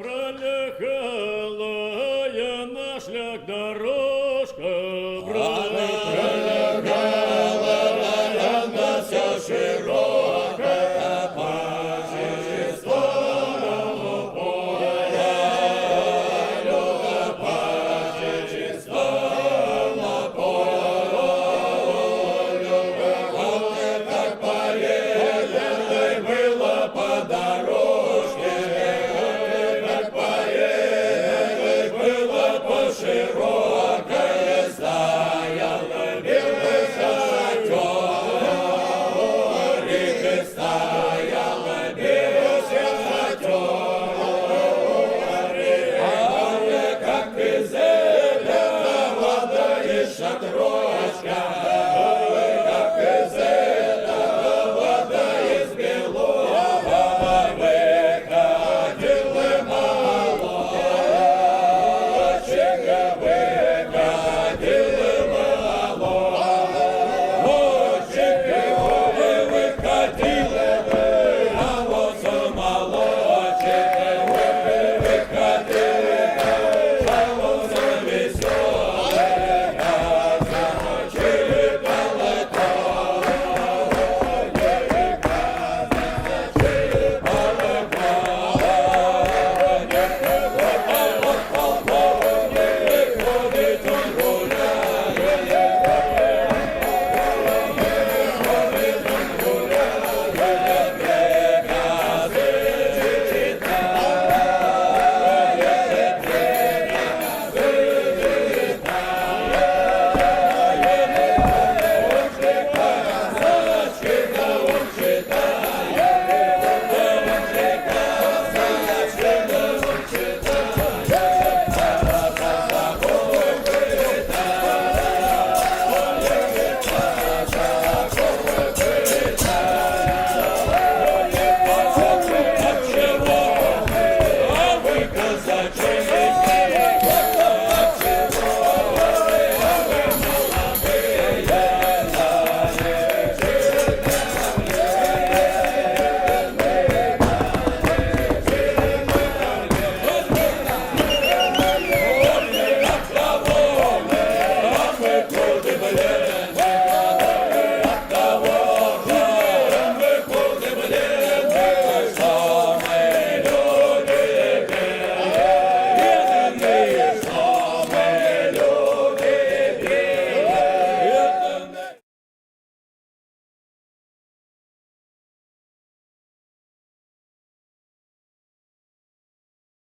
пролягала я на шлях дорожка, брат. шатрочка. the church.